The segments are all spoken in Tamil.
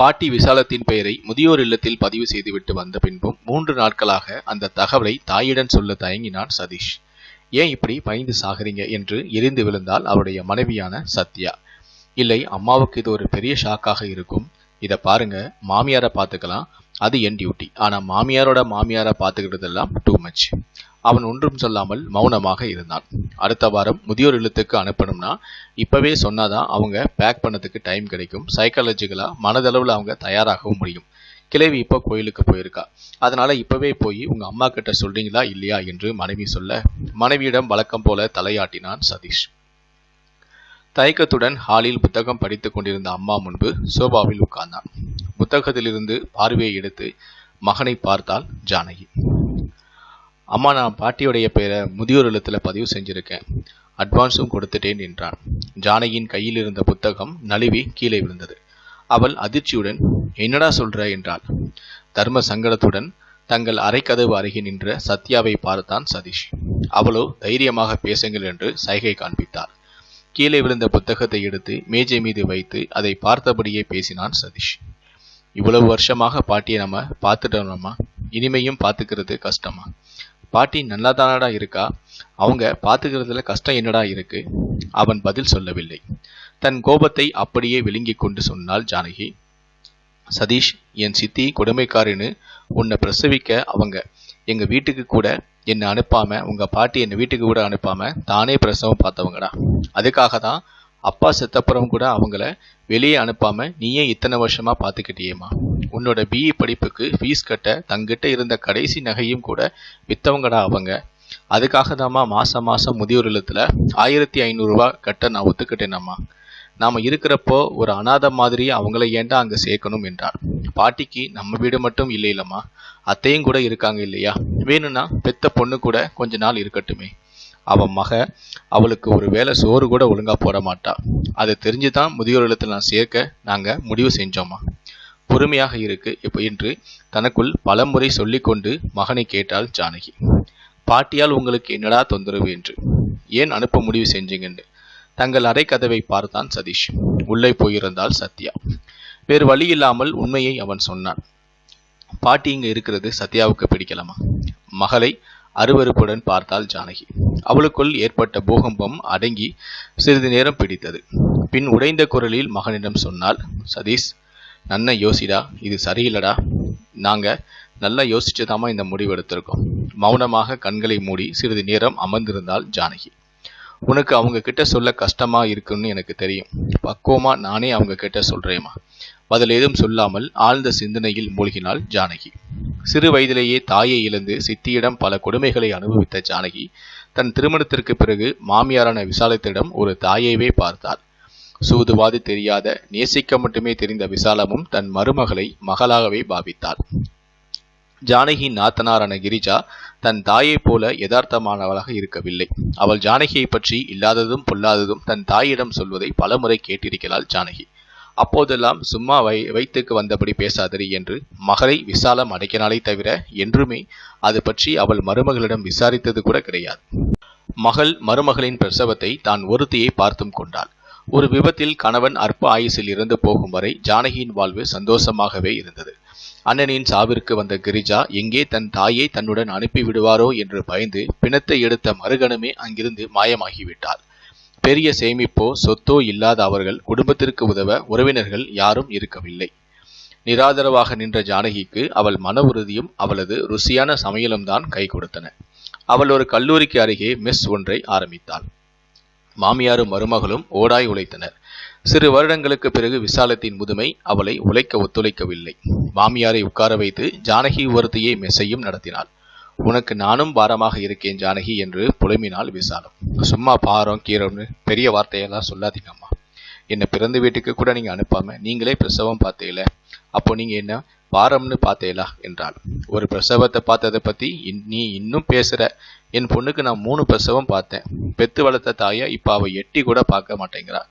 பாட்டி விசாலத்தின் பெயரை முதியோர் இல்லத்தில் பதிவு செய்துவிட்டு வந்த பின்பும் மூன்று நாட்களாக அந்த தகவலை தாயிடம் சொல்ல தயங்கினான் சதீஷ். ஏன் இப்படி பயந்து சாகுறீங்க? என்று எரிந்து விழுந்தால் அவருடைய மனைவியான சத்யா. இல்லை அம்மாவுக்கு இது ஒரு பெரிய ஷாக்காக இருக்கும். இதை பாருங்க மாமியாரை பார்த்துக்கலாம். அது என் டியூட்டி. ஆனால் மாமியாரோட மாமியாரை பார்த்துக்கிட்டதெல்லாம் டூ மச். அவன் ஒன்றும் சொல்லாமல் மௌனமாக இருந்தான். அடுத்த வாரம் முதியோர் இல்லத்துக்கு அனுப்பணும்னா இப்பவே சொன்னாதான் அவங்க பேக் பண்ணதுக்கு டைம் கிடைக்கும். சைக்காலஜிக்கலாக மனதளவில் அவங்க தயாராகவும் முடியும். கிழவி இப்போ கோயிலுக்கு போயிருக்கா. அதனால இப்பவே போய் உங்க அம்மா கிட்ட சொல்றீங்களா இல்லையா என்று மனைவி சொல்ல மனைவியிடம் வழக்கம் போல தலையாட்டினான் சதீஷ். தயக்கத்துடன் ஹாலில் புத்தகம் படித்துக் கொண்டிருந்த அம்மா முன்பு சோபாவில் உட்கார்ந்தான். புத்தகத்திலிருந்து பார்வையை எடுத்து மகனை பார்த்தாள் ஜானகி. அம்மா நான் பாட்டியுடைய பெயரை முதியோர் எழுத்தில் பதிவு செஞ்சிருக்கேன். அட்வான்ஸும் கொடுத்துட்டேன் என்றான். ஜானகியின் கையில் இருந்த புத்தகம் நழுவி கீழே விழுந்தது. அவள் அதிர்ச்சியுடன் என்னடா சொல்ற? என்றாள். தர்ம சங்கடத்துடன் தங்கள் அரைக்கதவு அருகே நின்ற சத்யாவை பார்த்தான் சதீஷ். அவளோ தைரியமாக பேசுங்கள் என்று சைகை காண்பித்தாள் கீழே விழுந்த புத்தகத்தை எடுத்து மேஜை மீது வைத்து அதை பார்த்தபடியே பேசினான் சதீஷ். இவ்வளவு வருஷமாக பாட்டியை நம்ம பார்த்துட்டோம்மா இனிமையும் பார்த்துக்கிறது கஷ்டமா? பாட்டி நல்லா தானடா இருக்கா? அவங்க பார்த்துக்கிறதுல கஷ்டம் என்னடா இருக்கு? அவன் பதில் சொல்லவில்லை. தன் கோபத்தை அப்படியே விழுங்கிக் கொண்டு சொன்னாள் ஜானகி. சதீஷ் என் சித்தி கொடுமைக்காரின்னு உன்னை பிரசவிக்க அவங்க எங்க வீட்டுக்கு கூட என்னை அனுப்பாம உங்க பாட்டி என்னை வீட்டுக்கு கூட அனுப்பாம தானே பிரசவம் பார்த்தவங்கடா. அதுக்காக தான் அப்பா செத்தப்புறம் கூட அவங்கள வெளியே அனுப்பாம நீயே இத்தனை வருஷமா பார்த்துக்கிட்டியேம்மா. உன்னோட பிஇ படிப்புக்கு ஃபீஸ் கட்ட தங்கிட்ட இருந்த கடைசி நகையும் கூட வித்தவங்கடா அவங்க. அதுக்காக தாம்மா மாதம் மாதம் முதியோர் இல்லத்தில் ஆயிரத்தி ஐநூறுரூவா கட்ட நான் ஒத்துக்கிட்டேனம்மா. நாம் இருக்கிறப்போ ஒரு அனாதை மாதிரி அவங்கள ஏன்டா அங்கே சேர்க்கணும் என்றார். பாட்டிக்கு நம்ம வீடு மட்டும் இல்லை இல்லைம்மா அத்தையும் கூட இருக்காங்க இல்லையா? வேணும்னா பெத்த பொண்ணு கூட கொஞ்ச நாள் இருக்கட்டுமே. அவன் மக அவளுக்கு ஒரு வேளை சோறு கூட ஒழுங்காக போட மாட்டா. அதை தெரிஞ்சுதான் முதியோர் இல்லத்தில் நான் சேர்க்க நாங்கள் முடிவு செஞ்சோம்மா. பொறுமையாக இருக்கு இப்போ என்று தனக்குள் பலமுறை சொல்லிக்கொண்டு மகனை கேட்டாள் ஜானகி. பாட்டியால் உங்களுக்கு என்னடா தொந்தரவு என்று. ஏன் அனுப்ப முடிவு செஞ்சீங்கன்னு தங்கள் அறை கதவை பார்த்தான் சதீஷ். உள்ளே போயிருந்தால் சத்யா. வேறு வழி இல்லாமல் உண்மையை அவன் சொன்னான். பாட்டி இங்க இருக்கிறது சத்யாவுக்கு பிடிக்கலாமா? மகளை அருவருப்புடன் பார்த்தாள் ஜானகி. அவளுக்குள் ஏற்பட்ட பூகம்பம் அடங்கி சிறிது நேரம் பிடித்தது. பின் உடைந்த குரலில் மகனிடம் சொன்னாள் சதீஷ் நன்ன யோசிடா இது சரியில்லடா. நாங்கள் நல்லா யோசிச்சுதாமா இந்த முடிவு எடுத்திருக்கோம். மௌனமாக கண்களை மூடி சிறிது நேரம் அமர்ந்திருந்தாள் ஜானகி. உனக்கு அவங்க கிட்ட சொல்ல கஷ்டமா இருக்குன்னு எனக்கு தெரியும். பக்குவமா நானே அவங்க கிட்ட சொல்றேம்மா. பதில் ஏதும் சொல்லாமல் ஆழ்ந்த சிந்தனையில் மூழ்கினாள் ஜானகி. சிறு வயதிலேயே தாயை இழந்து சித்தியிடம் பல கொடுமைகளை அனுபவித்த ஜானகி தன் திருமணத்திற்கு பிறகு மாமியாரான விசாலத்திடம் ஒரு தாயைவே பார்த்தாள். சூதுவாது தெரியாத நேசிக்க மட்டுமே தெரிந்த விசாலமும் தன் மருமகளை மகளாகவே பாவித்தாள். ஜானகி நாத்தனாரான கிரிஜா தன் தாயைப் போல யதார்த்தமானவளாக இருக்கவில்லை. அவள் ஜானகியை பற்றி இல்லாததும் பொல்லாததும் தன் தாயிடம் சொல்வதை பலமுறை கேட்டிருக்கிறாள் ஜானகி. அப்போதெல்லாம் சும்மா வை வைத்துக்கு வந்தபடி பேசாதரி என்று மகளை விசாலம் அடைக்கினாலே தவிர என்றுமே அது பற்றி அவள் மருமகளிடம் விசாரித்தது கூட கிடையாது. மகள் மருமகளின் பிரசவத்தை தான் ஒருத்தியை பார்த்தும் கொண்டாள். ஒரு விபத்தில் கணவன் அற்ப ஆயுசில் இருந்து போகும் வரை ஜானகியின் வாழ்வு சந்தோஷமாகவே இருந்தது. அண்ணனின் சாவிற்கு வந்த கிரிஜா எங்கே தன் தாயை தன்னுடன் அனுப்பிவிடுவாரோ? என்று பயந்து பிணத்தை எடுத்த மறுகணமே அங்கிருந்து மாயமாகிவிட்டாள். பெரிய சேமிப்போ சொத்தோ இல்லாத அவர்கள் குடும்பத்திற்கு உதவ உறவினர்கள் யாரும் இருக்கவில்லை. நிராதரவாக நின்ற ஜானகிக்கு அவள் மன உறுதியும் அவளது ருசியான சமையலும் தான் கை கொடுத்தன. அவள் ஒரு கல்லூரிக்கு அருகே மெஸ் ஒன்றை ஆரம்பித்தாள். மாமியாரும் மருமகளும் ஓடாய் உழைத்தனர். சிறு வருடங்களுக்கு பிறகு விசாலத்தின் முதுமை அவளை உழைக்க ஒத்துழைக்கவில்லை. மாமியாரை உட்கார வைத்து ஜானகி ஒருத்தையே மெஸ்ஸையும் நடத்தினாள். உனக்கு நானும் பாரமாக இருக்கேன் ஜானகி என்று புலம்பினாள் விசாலம். சும்மா பாரம் கீரம்னு பெரிய வார்த்தையெல்லாம் சொல்லாதீங்கம்மா என்னை பிறந்த வீட்டுக்கு கூட நீங்கள் அனுப்பாமல் நீங்களே பிரசவம் பார்த்தீங்கள. அப்போ நீங்கள் என்ன பாரம்னு பார்த்தேலா என்றாள். ஒரு பிரசவத்தை பார்த்ததை பற்றி நீ இன்னும் பேசுகிற என் பொண்ணுக்கு நான் மூணு பிரசவம் பார்த்தேன். பெத்து வளர்த்த தாயை இப்போ அவள் எட்டி கூட பார்க்க மாட்டேங்கிறா.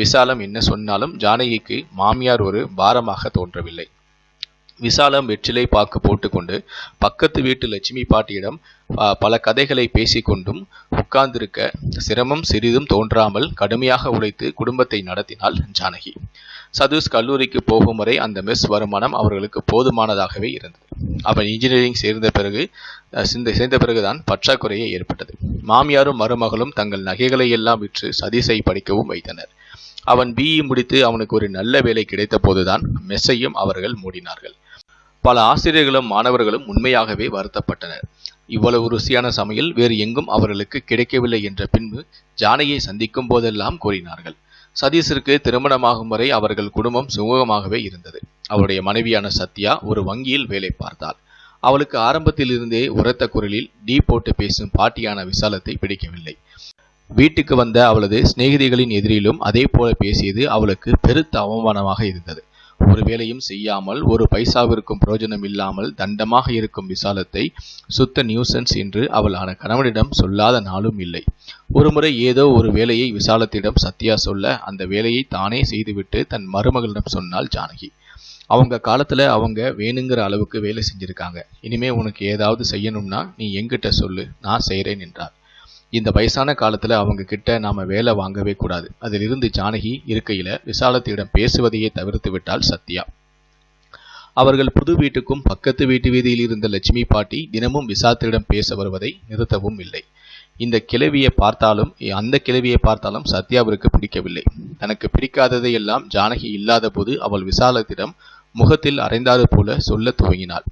விசாலம் என்ன சொன்னாலும் ஜானகிக்கு மாமியார் ஒரு பாரமாக தோன்றவில்லை. விசாலம் வெற்றிலை பாக்கு போட்டுக்கொண்டு பக்கத்து வீட்டு லட்சுமி பாட்டியிடம் பல கதைகளை பேசிக்கொண்டும் உட்கார்ந்திருக்க சிரமம் சிறிதும் தோன்றாமல் கடுமையாக உழைத்து குடும்பத்தை நடத்தினாள் ஜானகி. சதீஷ் கல்லூரிக்கு போகும் வரை அந்த மெஸ் வருமானம் அவர்களுக்கு போதுமானதாகவே இருந்தது. அவன் இன்ஜினியரிங் சேர்ந்த பிறகு சிந்த சேர்ந்த பிறகுதான் பற்றாக்குறையே ஏற்பட்டது. மாமியாரும் மருமகளும் தங்கள் நகைகளை எல்லாம் விற்று சதீஷை படிக்கவும் வைத்தனர். அவன் பிஇ முடித்து அவனுக்கு ஒரு நல்ல வேலை கிடைத்த போதுதான் மெஸ்ஸையும் அவர்கள் மூடினார்கள். பல ஆசிரியர்களும் மாணவர்களும் உண்மையாகவே வருத்தப்பட்டனர். இவ்வளவு ருசியான சமையல் வேறு எங்கும் அவர்களுக்கு கிடைக்கவில்லை என்ற பின்பு ஜானையை சந்திக்கும் போதெல்லாம் கூறினார்கள். சதீஷிற்கு திருமணமாகும் வரை அவர்கள் குடும்பம் சுமூகமாகவே இருந்தது. அவருடைய மனைவியான சத்யா ஒரு வங்கியில் வேலை பார்த்தாள். அவளுக்கு ஆரம்பத்தில் இருந்தே உரத்த குரலில் டீ போட்டு பேசும் பாட்டியான விசாலத்தை பிடிக்கவில்லை. வீட்டுக்கு வந்த அவளது சிநேகிதிகளின் எதிரிலும் அதே போல பேசியது அவளுக்கு பெருத்த அவமானமாக இருந்தது. ஒரு வேலையும் செய்யாமல் ஒரு பைசாவிற்கும் பிரயோஜனம் இல்லாமல் தண்டமாக இருக்கும் விசாலத்தை சுத்த நியூசன்ஸ் என்று அவள் கணவனிடம் சொல்லாத நாளும் இல்லை. ஒருமுறை ஏதோ ஒரு வேலையை விசாலத்திடம் சத்யா சொல்ல அந்த வேலையை தானே செய்துவிட்டு தன் மருமகளிடம் சொன்னாள் ஜானகி. அவங்க காலத்துல அவங்க வேணுங்கிற அளவுக்கு வேலை செஞ்சிருக்காங்க. இனிமே உனக்கு ஏதாவது செய்யணும்னா நீ எங்கிட்ட சொல்லு நான் செய்கிறேன் என்றார். இந்த வயசான காலத்துல அவங்க கிட்ட நாம வேலை வாங்கவே கூடாது. அதிலிருந்து ஜானகி இருக்கையில விசாலத்திடம் பேசுவதையே தவிர்த்து விட்டாள் சத்யா. அவர்கள் புது வீட்டுக்கும் பக்கத்து வீட்டு வீதியில் இருந்த லட்சுமி பாட்டி தினமும் விசாலத்திடம் பேச வருவதை நிறுத்தவும் இல்லை. இந்த கிழவியை பார்த்தாலும் அந்த கிழவியை பார்த்தாலும் சத்யாவிற்கு பிடிக்கவில்லை. தனக்கு பிடிக்காததை எல்லாம் ஜானகி இல்லாத போது அவள் விசாலத்திடம் முகத்தில் அரைந்தாது போல சொல்ல துவங்கினாள்.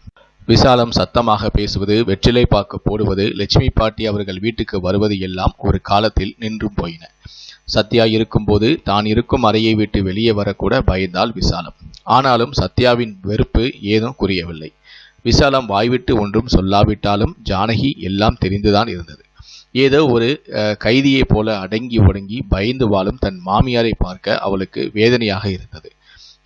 விசாலம் சத்தமாக பேசுவது வெற்றிலை பாக்கு போடுவது லட்சுமி பாட்டி அவர்கள் வீட்டுக்கு வருவது எல்லாம் ஒரு காலத்தில் நின்றும் போயின. சத்யா இருக்கும்போது தான் இருக்கும் அறையை விட்டு வெளியே வரக்கூட பயந்தாள் விசாலம். ஆனாலும் சத்யாவின் வெறுப்பு ஏதும் குறையவில்லை. விசாலம் வாய்விட்டு ஒன்றும் சொல்லாவிட்டாலும் ஜானகி எல்லாம் தெரிந்துதான் இருந்தது. ஏதோ ஒரு கைதியைப் போல அடங்கி ஒடுங்கி பயந்து வாழும் தன் மாமியாரை பார்க்க அவளுக்கு வேதனையாக இருந்தது.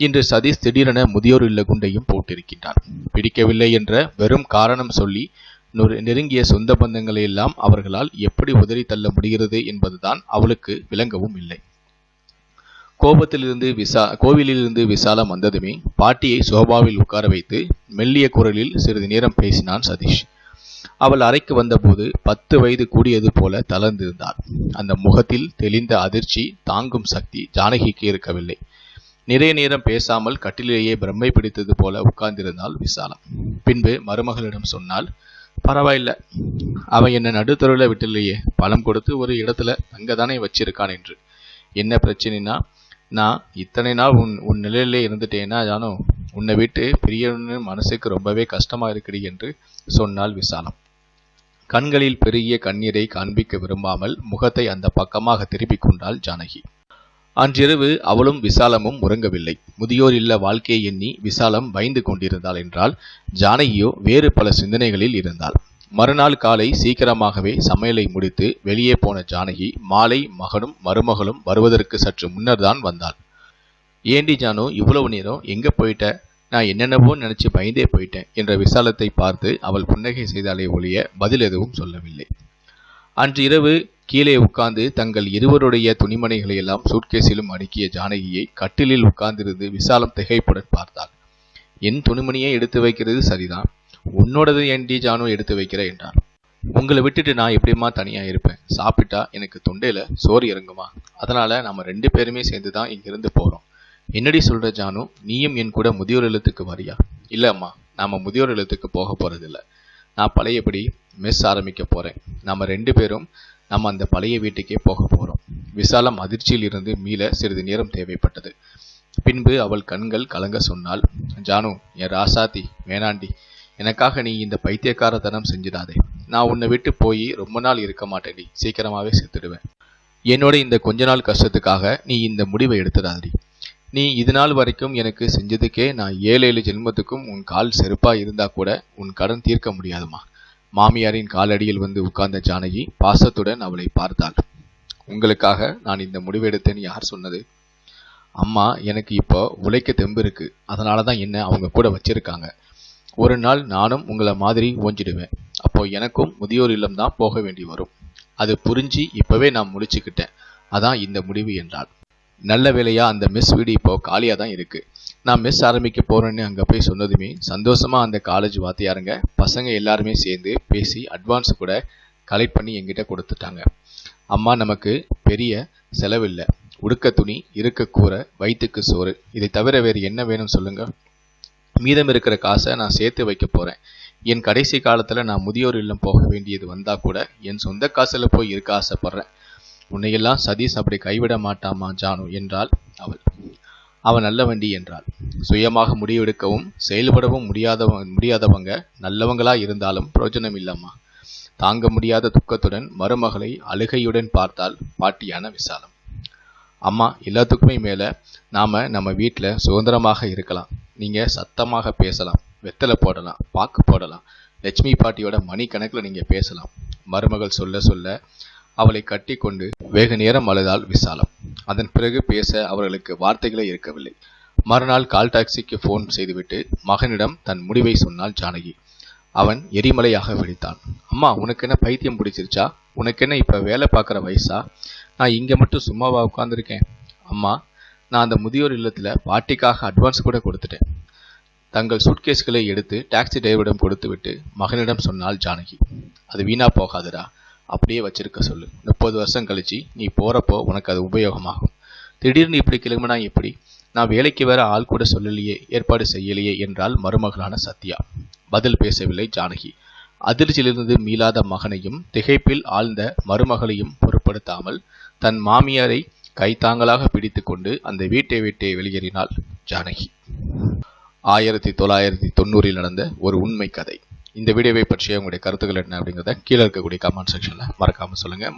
இன்று சதீஷ் திடீரென முதியோர் இல்ல குண்டையும் போட்டிருக்கின்றான் பிடிக்கவில்லை என்ற வெறும் காரணம் சொல்லி நொறு- நெருங்கிய சொந்த பந்தங்களை எல்லாம் அவர்களால் எப்படி உதறி தள்ள முடிகிறது என்பதுதான் அவளுக்கு விளங்கவும் இல்லை. கோபத்திலிருந்து விசா கோவிலிலிருந்து விசாலம் வந்ததுமே பாட்டியை சோபாவில் உட்கார வைத்து மெல்லிய குரலில் சிறிது நேரம் பேசினான் சதீஷ். அவள் அறைக்கு வந்தபோது பத்து வயது கூடியது போல தளர்ந்திருந்தாள் அந்த முகத்தில் தெளிந்த அதிர்ச்சி தாங்கும் சக்தி ஜானகிக்கு இருக்கவில்லை. நிறைய நேரம் பேசாமல் கட்டிலேயே பிரம்மை பிடித்தது போல உட்கார்ந்திருந்தாள் விசாலம் பின்பு மருமகளிடம் சொன்னால் பரவாயில்ல அவன் என்ன நடுத்தருவில் விட்டிலேயே பழம் கொடுத்து ஒரு இடத்துல தங்க தானே வச்சிருக்கான் என்று. என்ன பிரச்சனைனா நான் இத்தனை நாள் உன் உன் நிலையிலே இருந்துட்டேன்னா ஜானோ உன்னை விட்டு பிரியணும்னு மனசுக்கு ரொம்பவே கஷ்டமா இருக்குடி என்று சொன்னாள் விசாலம் கண்களில் பெருகிய கண்ணீரை காண்பிக்க விரும்பாமல் முகத்தை அந்த பக்கமாக திருப்பிக் கொண்டாள் ஜானகி. அன்றிரவு அவளும் விசாலமும் உறங்கவில்லை. முதியோர் இல்ல வாழ்க்கையை எண்ணி விசாலம் பயந்து கொண்டிருந்தாள் என்றால் ஜானகியோ வேறு பல சிந்தனைகளில் இருந்தாள். மறுநாள் காலை சீக்கிரமாகவே சமையலை முடித்து வெளியே போன ஜானகி மாலை மகனும் மருமகளும் வருவதற்கு சற்று முன்னர் தான் வந்தாள். ஏண்டி ஜானு இவ்வளவு நேரம் எங்க போயிட்ட? நான் என்னென்னவோ நினைச்சு பயந்தே போயிட்டேன் என்ற விசாலத்தை பார்த்து அவள் புன்னகை செய்தாலே ஒழிய பதில் எதுவும் சொல்லவில்லை. அன்று இரவு கீழே உட்கார்ந்து தங்கள் இருவருடைய துணிமணிகளை எல்லாம் சூட்கேஸிலும் அடுக்கிய ஜானகியை கட்டிலில் உட்கார்ந்திருந்து விசாலம் திகைப்புடன் பார்த்தாள். என் துணிமணியை எடுத்து வைக்கிறது சரிதான் உன்னோடது ஏன்டி ஜானு எடுத்து வைக்கிற? என்றார் உங்களை விட்டுட்டு நான் எப்படிம்மா தனியாக இருப்பேன்? சாப்பிட்டா எனக்கு தொண்டையில் சோறு இறங்குமா? அதனால் நம்ம ரெண்டு பேருமே சேர்ந்து தான் இங்கிருந்து போகிறோம் என்னடி சொல்கிற ஜானு? நீயும் என் கூட முதியோர் இல்லத்துக்கு வரியா? இல்லைம்மா நாம் முதியோர் இல்லத்துக்கு போக போகிறதில்ல நான் பழையபடி மெஸ் ஆரம்பிக்க போகிறேன் நம்ம ரெண்டு பேரும் நம்ம அந்த பழைய வீட்டுக்கே போக போகிறோம் விசாலம் அதிர்ச்சியில் இருந்து மீள சிறிது நேரம் தேவைப்பட்டது. பின்பு அவள் கண்கள் கலங்க சொன்னாள் ஜானு என் ராசாத்தி வேணாண்டி எனக்காக நீ இந்த பைத்தியக்காரத்தனம் செஞ்சிடாதே. நான் உன்னை விட்டு போய் ரொம்ப நாள் இருக்க மாட்டேன்டி சீக்கிரமாகவே செத்துடுவேன். என்னோட இந்த கொஞ்ச நாள் கஷ்டத்துக்காக நீ இந்த முடிவை எடுத்துடாதடி. நீ இது நாள் வரைக்கும் எனக்கு செஞ்சதுக்கே நான் ஏழு ஏழு ஜென்மத்துக்கும் உன் கால் செருப்பாக இருந்தா கூட உன் கடன் தீர்க்க முடியாதுமா. மாமியாரின் காலடியில் வந்து உட்கார்ந்த ஜானகி பாசத்துடன் அவளை பார்த்தாள். உங்களுக்காக நான் இந்த முடிவெடுத்தேன்னு யார் சொன்னது? அம்மா எனக்கு இப்போ உழைக்க தெம்பு இருக்கு. அதனால தான் என்ன அவங்க கூட வச்சிருக்காங்க. ஒரு நாள் நானும் உங்களை மாதிரி ஓஞ்சிடுவேன். அப்போ எனக்கும் முதியோர் இல்லம் தான் போக வேண்டி வரும். அது புரிஞ்சு இப்போவே நான் முடிச்சுக்கிட்டேன். அதான் இந்த முடிவு என்றாள். நல்ல வேலையாக அந்த மெஸ் வீடு இப்போ காலியாக தான் இருக்குது நான் மெஸ் ஆரம்பிக்க போகிறேன்னு அங்கே போய் சொன்னதுமே சந்தோஷமாக அந்த காலேஜ் வாத்தியாருங்க பசங்க எல்லாருமே சேர்ந்து பேசி அட்வான்ஸ் கூட கலெக்ட் பண்ணி எங்கிட்ட கொடுத்துட்டாங்க. அம்மா நமக்கு பெரிய செலவில்லை. உடுக்க துணி இருக்க கூரை வயிற்றுக்கு சோறு. இதை தவிர வேறு என்ன வேணும் சொல்லுங்கள் மீதம் இருக்கிற காசை நான் சேர்த்து வைக்க போகிறேன் என் கடைசி காலத்தில் நான் முதியோர் இல்லம் போக வேண்டியது வந்தால் கூட என் சொந்த காசில் போய் இருக்க ஆசைப்பட்றேன். உன்னையெல்லாம் சதீஷ் அப்படி கைவிட மாட்டாமா ஜானு என்றாள் அவள். அவன் நல்ல வண்டி என்றாள். சுயமாக முடிவெடுக்கவும் செயல்படவும் முடியாதவ முடியாதவங்க நல்லவங்களா இருந்தாலும் பிரயோஜனம் இல்லம்மா. தாங்க முடியாத துக்கத்துடன் மருமகளை அழுகையுடன் பார்த்தால் பாட்டியான விசாலம். அம்மா எல்லாத்துக்குமே மேல நாம நம்ம வீட்டில் சுதந்திரமாக இருக்கலாம். நீங்க சத்தமாக பேசலாம் வெத்தலை போடலாம் பாக்கு போடலாம் லட்சுமி பாட்டியோட மணிக்கணக்கில் நீங்கள் பேசலாம். மருமகள் சொல்ல சொல்ல அவளை கட்டி கொண்டு வேக நேரம் அழுதாள் விசாலம். அதன் பிறகு பேச அவர்களுக்கு வார்த்தைகளே இருக்கவில்லை. மறுநாள் கால் டாக்ஸிக்கு ஃபோன் செய்துவிட்டு மகனிடம் தன் முடிவை சொன்னாள் ஜானகி. அவன் எரிமலையாக வெடித்தான் அம்மா உனக்கு என்ன பைத்தியம் பிடிச்சிருச்சா? உனக்கு என்ன இப்ப வேலை பார்க்குற வயசா? நான் இங்கே மட்டும் சும்மாவா உட்காந்துருக்கேன் அம்மா நான் அந்த முதியோர் இல்லத்துல பாட்டிக்காக அட்வான்ஸ் கூட கொடுத்துட்டேன். தங்கள் சூட்கேஸ்களை எடுத்து டாக்ஸி டிரைவரிடம் கொடுத்துவிட்டு மகனிடம் சொன்னாள் ஜானகி. அது வீணா போகாதுடா. அப்படியே வச்சிருக்க சொல்லு. முப்பது வருஷம் கழிச்சு நீ போகிறப்போ உனக்கு அது உபயோகமாகும். திடீர்னு இப்படி கிளம்பினா எப்படி? நான் வேலைக்கு வேற ஆள் கூட சொல்லலையே ஏற்பாடு செய்யலையே என்றால் மருமகளான சத்யா. பதில் பேசவில்லை ஜானகி. அதிர்ச்சியிலிருந்து மீளாத மகனையும் திகைப்பில் ஆழ்ந்த மருமகளையும் பொருட்படுத்தாமல் தன் மாமியாரை கைத்தாங்கலாக பிடித்துக்கொண்டு அந்த வீட்டை விட்டே வெளியேறினாள் ஜானகி. ஆயிரத்தி தொள்ளாயிரத்தி தொண்ணூறில் நடந்த ஒரு உண்மை கதை. இந்த வீடியோவை பற்றிய உங்களுடைய கருத்துக்கள் என்ன அப்படிங்கிறத கீழே இருக்கக்கூடிய கமெண்ட் செக்ஷனில் மறக்காமல் சொல்லுங்கள்